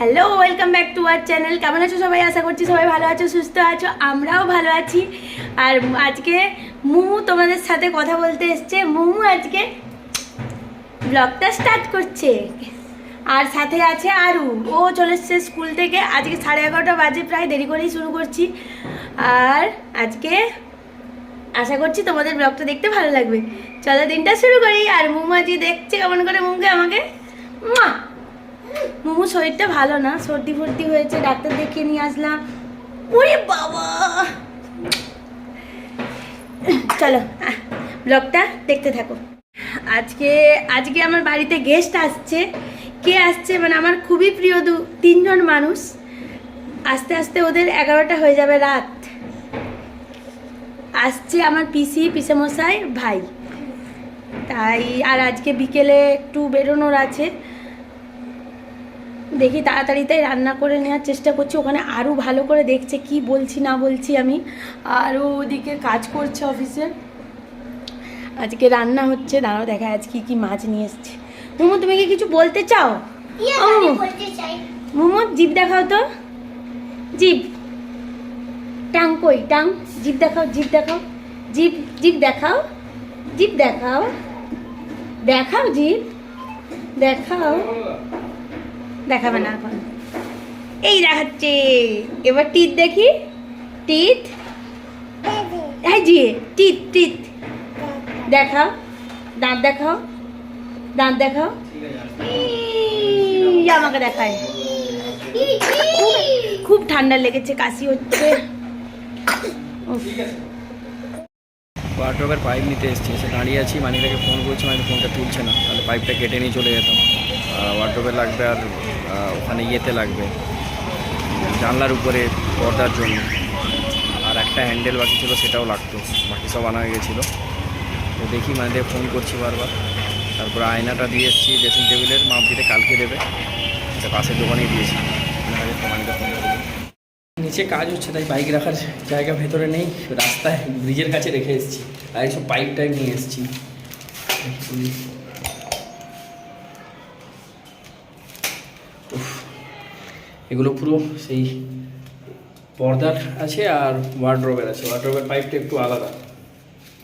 Hello welcome back to our channel কেমন আছো সবাই? আশা করছি সবাই ভালো আছো, সুস্থ আছো, আমরাও ভালো আছি। আর আজকে মুমু তোমাদের সাথে কথা বলতে এসছে। মুমু আজকে ব্লগটা স্টার্ট করছে। আর সাথে আছে আরু। ও চলে এসছে স্কুল থেকে। আজকে সাড়ে এগারোটা বাজে, প্রায় দেরি করেই শুরু করছি। আর আজকে আশা করছি তোমাদের ব্লগটা দেখতে ভালো লাগবে। চলো দিনটা শুরু করি। আর মুমু আজকে দেখছে কেমন করে মুখে আমাকে, মুয়া! মোমো শরীরটা ভালো না, সর্দি ফর্দি হয়েছে, ডাক্তার দেখিয়ে নিয়ে আসলাম। ওরে বাবা! চলো ব্লগটা দেখতে থাকো। আজকে আজকে আমার বাড়িতে গেস্ট আসছে। কে আসছে? মানে আমার খুবই প্রিয় দু, তিনজন মানুষ। আস্তে আস্তে ওদের এগারোটা হয়ে যাবে রাত। আসছে আমার পিসি, পিসেমশাই, ভাই। তাই, আর আজকে বিকেলে একটু বেরোনোর আছে। দেখি তাড়াতাড়ি তাই রান্না করে নেওয়ার চেষ্টা করছি। ওখানে আরও ভালো করে দেখছে কি বলছি না বলছি আমি। আরও ওদিকে কাজ করছে অফিসে। আজকে রান্না হচ্ছে। দাঁড়াও দেখা আজ কি কি মাছ নিয়ে এসছে। মোমো তুমি কি কিছু বলতে চাও? ইয়ে, মোমো জিভ দেখাও তো। জিভ। টাং কই? টাং? জিভ দেখাও জিভ দেখাও। জিভ জিভ দেখাও। জিভ দেখাও। দেখাও জিভ। দেখাও। দেখাবে না এখন। এই দেখাচ্ছে। এবার টিথ দেখি। টিথ হ্যাঁ জি টিথ টিথ দেখাও। দাঁত দেখাও। দাঁত দেখাও। আমাকে দেখায়। খুব ঠান্ডা লেগেছে, কাশি হচ্ছে। পাইপ নিতে এসেছি, এসে দাঁড়িয়ে আছি মানিটাকে ফোন করছি মানে ফোনটা তুলছে না। তাহলে পাইপটা কেটে নিয়ে চলে যেতাম। ওয়ার্ড্রপে লাগবে আর ওখানে ইয়েতে লাগবে। জানলার উপরে পর্দার জন্য। আর একটা হ্যান্ডেল বাকি ছিল, সেটাও লাগতো। বাকি সব আনা গেছিল। তো দেখি মানিটাকে ফোন করছি বারবার। তারপরে আয়নাটা দিয়ে এসেছি ড্রেসিং টেবিলের মাপ দিতে কালকে দেবে। এটা পাশের দোকানেই দিয়েছি। নিচে কাজ হচ্ছে, তাই বাইক রাখার জায়গা ভেতরে নেই। রাস্তায় ব্রিজের কাছে রেখে এসেছি। আর এইসব পাইপ টাইপ নিয়ে এসেছি। এগুলো পুরো সেই পর্দার আছে আর ওয়ার্ড্রোবের আছে। ওয়ার্ড্রোবের পাইপটা একটু আলাদা।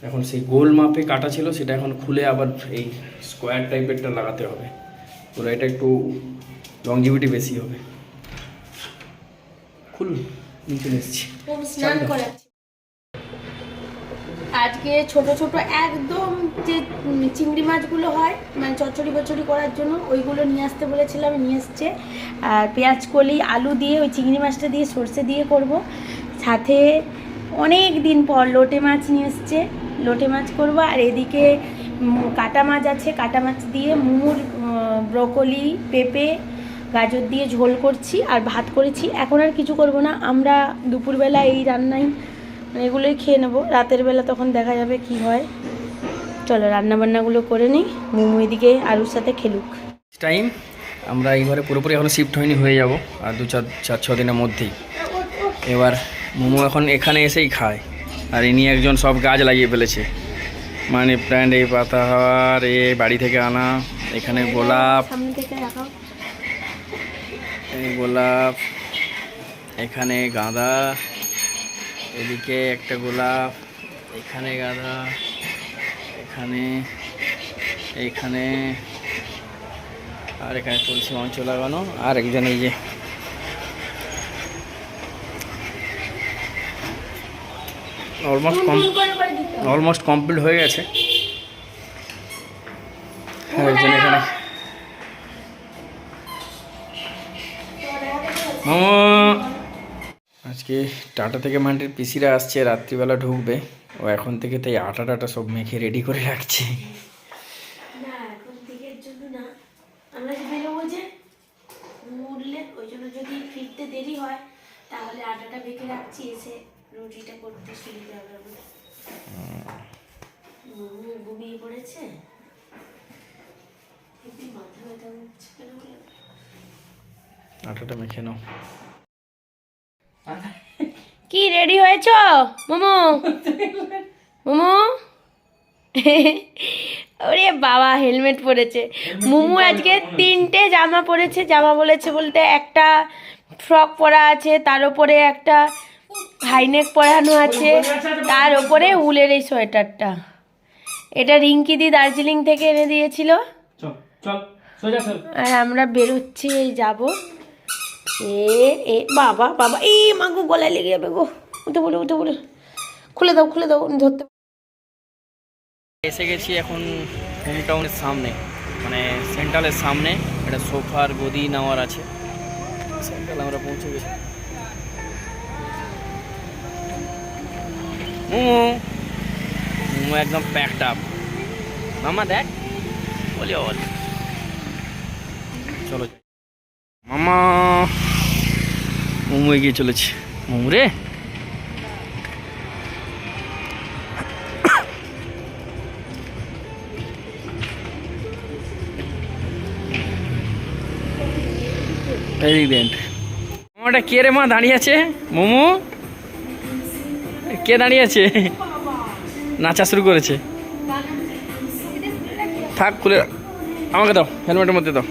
এখন সেই গোল মাপে কাটা ছিল সেটা এখন খুলে আবার এই স্কোয়ার টাইপেরটা লাগাতে হবে। পুরো এটা একটু লংজিভিটি বেশি হবে। খুলুন নিচে এসেছি আজকে ছোট ছোট একদম যে চিংড়ি মাছগুলো হয় মানে চচ্চড়ি বচড়ি করার জন্য, ওইগুলো নিয়ে আসতে বলেছিলাম, নিয়ে এসছে। আর পেঁয়াজ, কলি, আলু দিয়ে, ওই চিংড়ি মাছটা দিয়ে সর্ষে দিয়ে করব। সাথে অনেক দিন পর লোটে মাছ নিয়ে এসছে। লোটে মাছ করব, আর এদিকে কাটা মাছ আছে, কাটা মাছ দিয়ে মুমুর ব্রকলি, পেঁপে, গাজর দিয়ে ঝোল করছি, আর ভাত করেছি। এখন আর কিছু করব না, আমরা দুপুরবেলা এই রান্নাই এগুলোই খেয়ে নেব। রাতের বেলা তখন দেখা যাবে কি হয়। চলো রান্না বান্নাগুলো করে নিই। মোমো এদিকে আলুর সাথে খেলুক। টাইম আমরা এই ঘরে পুরোপুরি এখনও শিফট হয়নি হয়ে যাব। আর দু চার চার ছ দিনের মধ্যেই। এবার মোমো এখন এখানে এসেই খায়। আর ইনি একজন সব গাছ লাগিয়ে ফেলেছে। মানে প্ল্যান্ট এই পাতাহার এ বাড়ি থেকে আনা এখানে গোলাপ থেকে এই গোলাপ এখানে গাঁদা এদিকে একটা গোলাপ, এখানে গাঁদা, এখানে এইখানে আর এখানে তুলসী মঞ্চ লাগানো, আর একজন এই যে অলমোস্ট অলমোস্ট কমপ্লিট হয়ে গেছে। একজন এখানে। মামা! আজকে টাটা থেকে মান্ডির পিসিরা আসছে রাত্রিবেলা ঢুকবে। ও এখন থেকে তাই আটা টাটা সব মেখে রেডি করে রাখছে। হয়? আটাটা মেখে নাও। কি রেডি হয়েছ? মোমো? মোমো? ওরে বাবা হেলমেট পরেছে। মোমো আজকে তিনটে জামা পরেছে জামা বলেছে বলতে একটা ফ্রক পরা আছে তার উপরে একটা হাইনেক পরানো আছে তার উপরে উলের এই সোয়েটারটা। এটা রিঙ্কি দি দার্জিলিং থেকে এনে দিয়েছিল। আর আমরা বেরোচ্ছি এই যাব। এ এ, বাবা বাবা, এই মাগো গলায় লেগে যাবে গো। উঠে বলে উঠে বলে খুলে দাও খুলে দাও, ধরতে এসে গেছি এখন হোম টাউনের সামনে মানে সেন্ট্রালের সামনে। একটা সোফার গদি নেওয়ার আছে। সেন্ট্রাল আমরা পৌঁছে গেছি। মোমো। মোমো একদম প্যাকড আপ মামা দেখ, বল চলো। মামা মোমো এগিয়ে চলেছে। মোমো রে দেন। কে রে মা দাঁড়িয়ে আছে? মোমো? কে দাঁড়িয়ে আছে? নাচা শুরু করেছে। থাক, খুলে। আমাকে দাও হেলমেটের মধ্যে দাও।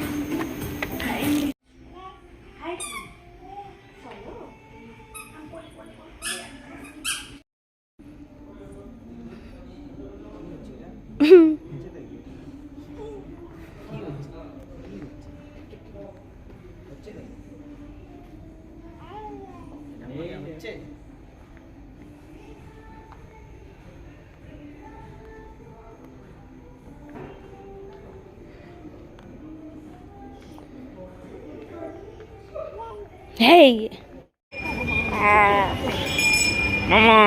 হেই। মামা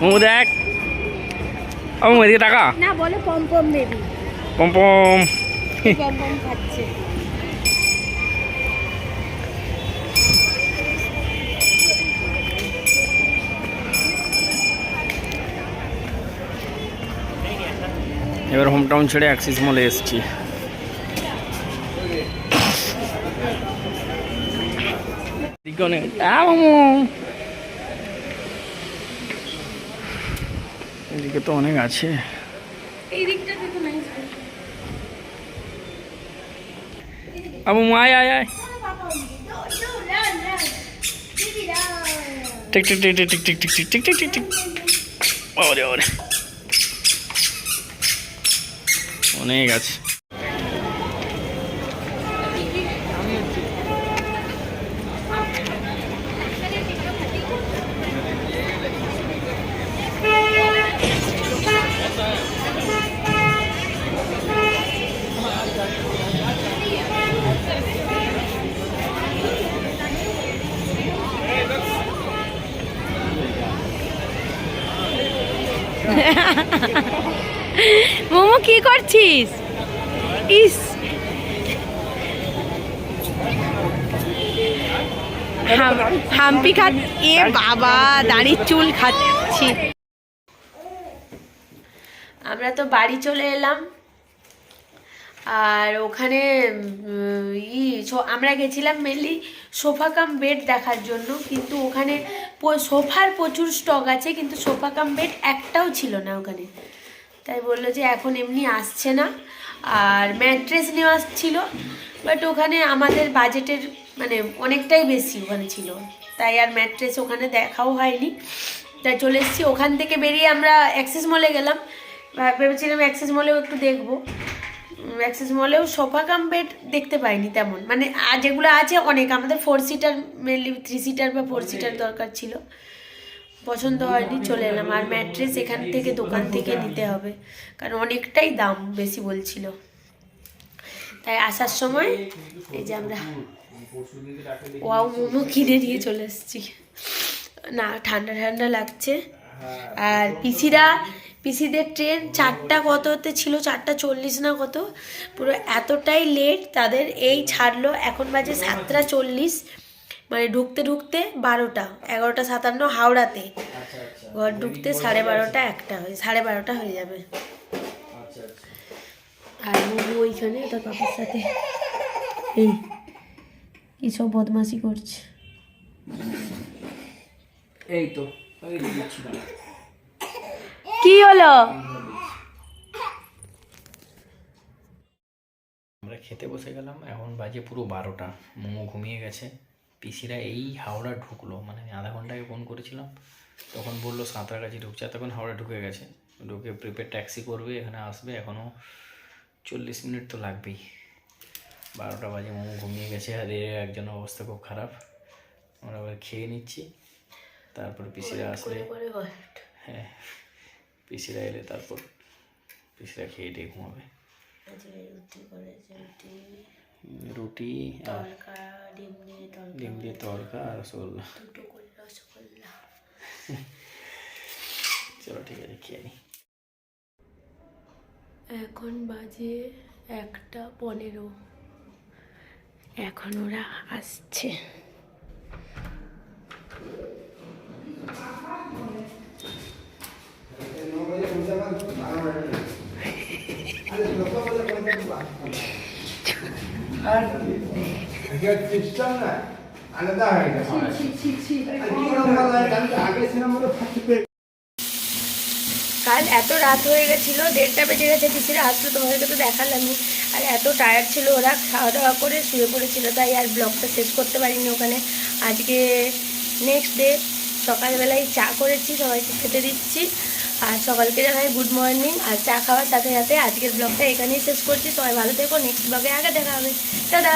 মোমো দেখ। ও এদিকে টাকা না বলে পম পম বেবি পম পম। পম পম খাচ্ছে। এবার হোম টাউন ছেড়ে অ্যাক্সিস মলে এসেছি। এদিকে অনেক আ, এদিকে তো অনেক আছে আবু আয় আয় আয় টিক টিক টিক টিক টিক টিক টিক টিক টিক টিক টিক ওরে ওরে অনেক আছে মোমো কি করছিস ইস হাম- হাম্পি খা এ বাবা, দাড়ির চুল খাচ্ছি। আমরা তো বাড়ি চলে এলাম। আর ওখানে ই আমরা গেছিলাম মেনলি সোফা কাম বেড দেখার জন্য, কিন্তু ওখানে সোফার প্রচুর স্টক আছে, কিন্তু সোফা কাম বেড একটাও ছিল না ওখানে। তাই বলল যে এখন এমনি আসছে না। আর ম্যাট্রেস নেওয়া ছিল বাট ওখানে আমাদের বাজেটের মানে অনেকটাই বেশি ওখানে ছিল। তাই আর ম্যাট্রেস ওখানে দেখাও হয়নি। তাই চলে এসেছি। ওখান থেকে বেরিয়ে আমরা অ্যাক্সেস মলে গেলাম। ভেবেছিলাম অ্যাক্সেস মলেও একটু দেখব। অ্যাক্সেস মলেও সোফা কাম বেড দেখতে পাইনি তেমন। মানে যেগুলো আছে অনেক। আমাদের four seater mainly three seater বা ফোর সিটার দরকার ছিল। পছন্দ হয়নি, চলে এলাম। আর ম্যাট্রেস এখান থেকে দোকান থেকে নিতে হবে। কারণ অনেকটাই দাম বেশি বলছিল। তাই আসার সময় এই যে আমরা ওয়াও মোমো কিনে নিয়ে চলে এসেছি। না, ঠান্ডা ঠান্ডা লাগছে। আর পিসিরা, পিসিদের ট্রেন চারটা কততে ছিল? চারটা চল্লিশ না কত? পুরো এতটাই লেট তাদের এই ছাড়লো। এখন বাজে সাতটা চল্লিশ। মানে ঢুকতে ঢুকতে বারোটা এগারোটা সাতান্ন হাওড়াতে। ঘর ঢুকতে সাড়ে বারোটা একটা হয়ে সাড়ে বারোটা হয়ে যাবে। আর বুবু ওইখানে তোর পাপার সাথে। এই কি সব বদমাশি করছে। এই তো কি হলো? খেতে বসে গেলাম এখন বাজে পুরো বারোটা মোমো ঘুমিয়ে গেছে। পিসিরা এই হাওড়া ঢুকলো মানে আমি আধা ঘণ্টা আগে ফোন করেছিলাম তখন বলল সাঁতরাগাছি ঢুকছে তখন হাওড়া ঢুকে গেছে ঢুকে প্রিপেড ট্যাক্সি করবে এখানে আসবে এখনও চল্লিশ মিনিট তো লাগবেই। বারোটা বাজে মোমো ঘুমিয়ে গেছে আর এর একজন অবস্থা খুব খারাপ। আমরা আবার খেয়ে নিচ্ছি তারপর পিসিরা আসলে হ্যাঁ পিসিরা এলে তারপর পিসিরা খেয়ে টেয়ে ঘুমাবে। রুটি আর তরকা ডিম দিয়ে তরকা আর রসগোল্লা। চলো ঠিক আছে খেয়ে নিই এখন বাজে একটা পনেরো। এখন ওরা আসছে। সিস্টেম না আলাদা হয়ে গেছে। আগে ছিলাম কাল এত রাত হয়ে গেছিল দেড়টা বেজে গেছে পিসিরা আসলো তোমাদেরকে তো দেখালামই। আর এত টায়ার্ড ছিল ওরা খাওয়া দাওয়া করে শুয়ে পড়েছিল তাই আর ব্লগটা শেষ করতে পারিনি ওখানে। আজকে নেক্সট ডে সকালবেলায় চা করেছি সবাইকে খেতে দিচ্ছি। আর সকালকে জানাই গুড মর্নিং আর চা খাওয়ার সাথে সাথে আজকের ব্লগটা এখানেই শেষ করছি। সবাই ভালো থেকো নেক্সট ব্লগে আগে দেখা হবে। দাদা